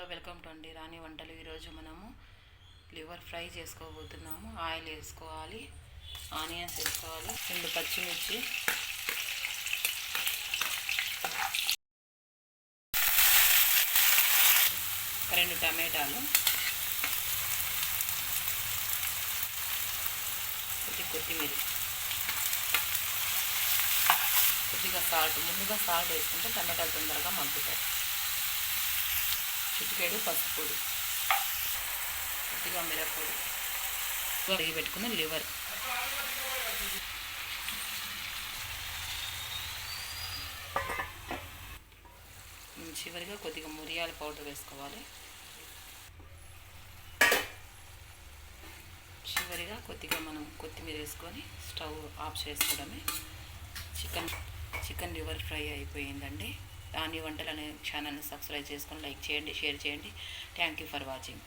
Hello welcome to అండి రాణి వంటలు. ఈరోజు మనము లివర్ ఫ్రై చేసుకోబోతున్నాము. ఆయిల్ వేసుకోవాలి ఆనియన్స్ వేసుకోవాలి రెండు పచ్చిమిర్చి. రెండు టమాటాలు. కొద్ది కొత్తిమీర. కొద్దిగా సాల్ట్ ముందుగా సాల్ట్ వేసుకుంటే టమాటాలు తొందరగా మగ్గుతాయి. చిటికేడు పసుపు పొడి. కొద్దిగా మిరప్పొడి కడిగి పెట్టుకున్న లివర్. చివరిగా కొద్దిగా మురియాల పౌడర్ వేసుకోవాలి. చివరిగా కొద్దిగా మనం కొత్తిమీర వేసుకొని స్టవ్ ఆఫ్ చేసుకోవడమే. చికెన్ చికెన్ లివర్ ఫ్రై అయిపోయిందండి. రాణి వంటలు అనే ఛానల్ని సబ్స్క్రైబ్ చేసుకొని లైక్ చేయండి షేర్ చేయండి. Thank you for watching